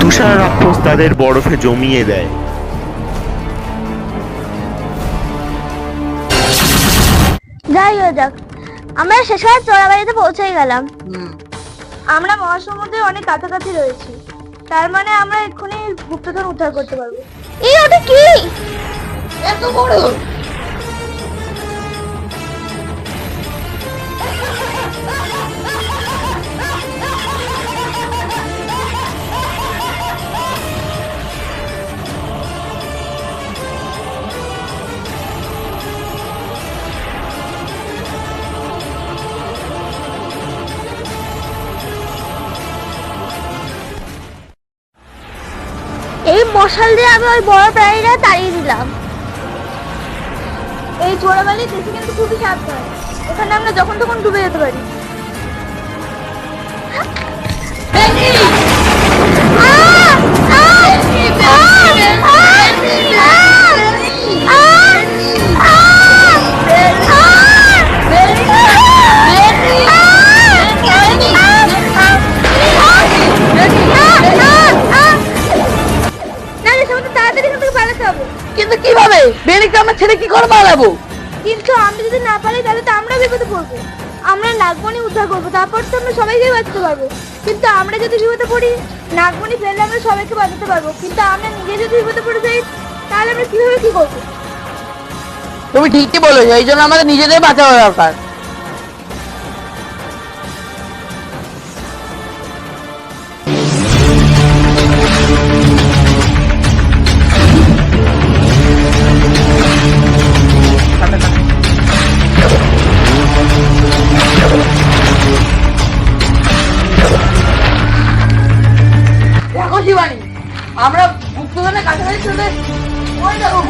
তুষার রাক্ষস তাদের বরফে জমিয়ে দেয়। যাই হয়ে যাক আমরা শেষে চোরাবাড়িতে পৌঁছে গেলাম। আমরা মহাসমুদ্রে অনেক কাছাকাছি রয়েছি। তার মানে আমরা এক্ষুনি গুপ্তধন উদ্ধার করতে পারব। এই ওটা কি? এত বড়? এই মশাল দিয়ে আমি ওই বড় প্রাণীরা তাড়িয়ে দিলাম। এই চোরাবালি দেশে কিন্তু খুবই সাবধান। এখানে আমরা যখন তখন ডুবে যেতে পারি। রে সবাই এখান থেকে পালাতে হবে কিন্তু কীভাবে? বেরিকে আমরা ছেড়ে কি করে পালাবো? কিন্তু আমরা যদি না পারি তাহলে তো আমরা বিপদে পড়ব। আমরা নাগমণি উদ্ধার করব তারপর তো আমরা সবাইকে বাঁচাতে পারব। কিন্তু আমরা যদি বিপদে পড়ি নাগমণি ফেললে আমরা সবাইকে বাঁচাতে পারব। কিন্তু আমরা নিজে যদি বিপদে পড়ে যাই তাহলে আমরা কীভাবে কি করব? তুমি ঠিকই বলো এই জন্য আমাদের নিজেদের বাঁচানো দরকার।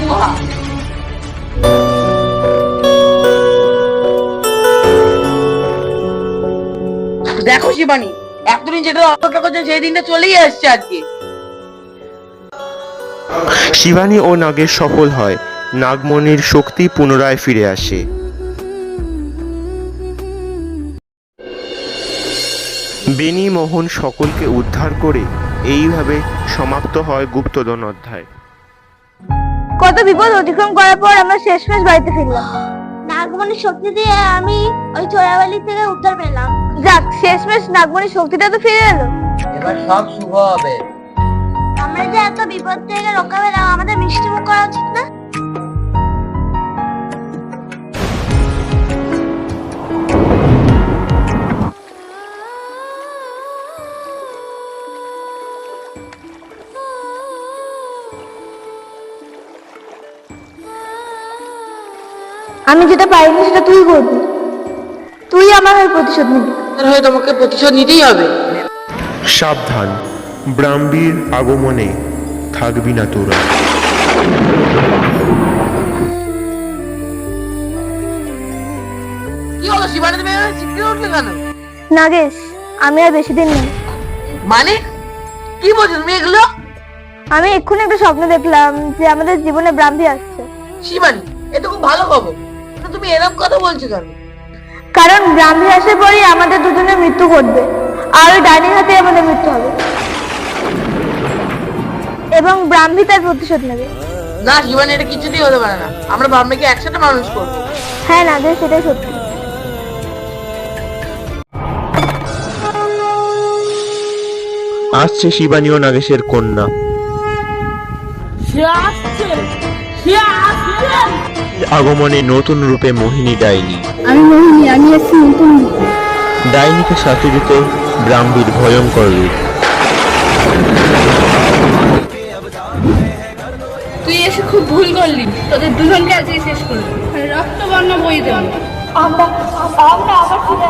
গুহা দেখো শিবানী এতদিন যেটা অপেক্ষা করছে, সেই দিনটা চলেই আসছে আজকে। শিবানী ও নাগের সফল হয়। নাগমণির শক্তি পুনরায় ফিরে আসে। বেনি মোহন সকলকে উদ্ধার করে এইভাবে সমাপ্ত হয় গুপ্তধন অধ্যায়। কত বিপদ অতিক্রম করার পর আমরা শেষমেশ বাড়িতে ফিরলাম। নাগমণির শক্তি দিয়ে আমি ওই চোরাবালি থেকে উদ্ধার পেলাম। যাক শেষমেশ নাগমণির শক্তিটা তো ফিরে এলো। এবার সব শুভ হবে। আমরা যে এত বিপদ থেকে রক্ষা পেলাম আমাদের মিষ্টি মুখ করা উচিত না? আমি যেটা পাইনি সেটা তুই করবি। তুই আমার হয়ে প্রতিশোধ নিবি। তার হয়ে তোমাকে প্রতিশোধ নিতেই হবে। সাবধান ব্রাহ্মীর আগমনে থাকবি না তোরা। কি হলো শিবানী তুমি এভাবে চিৎকার উঠলে কেন? নাগেশ আমি আর বেশি দিন নেই। মানে? কি বলছো তুমি এগুলো? আমি এক্ষুনি একটা স্বপ্ন দেখলাম যে আমাদের জীবনে ব্রাহ্মী আসছে। শিবানী এ তো খুব ভালো খবর। তুমি এরকম কথা বলছো কেন? কারণ ব্রাহ্মী আসার পরেই আমাদের দুজনের মৃত্যু ঘটবে আর ওই ডাইনির হাতে আমাদের মৃত্যু হবে। এবং ব্রাহ্মী তার প্রতিশোধ নেবে। না শিবানী এটা কিছুতেই হতে পারে না। আমরা বাম্মেকে একসাথে মানুষ করব। হ্যাঁ নাগেশ সেটাই সত্যি। আসছে শিবানী ও নাগেশের কন্যা। আগমনে নতুন রূপে মোহিনী ডাইনি। আমি মোহিনী আমি এসেছি নতুন ডাইনিকে সাথে দিত ব্রাহ্মীর ভয়ঙ্কর রূপ। তুই এসে খুব ভুল করলি। তোদের দুজনকে আজকে শেষ করলি রক্ত বর্ণ বই দেব আমরা আমরা আবার ফিরে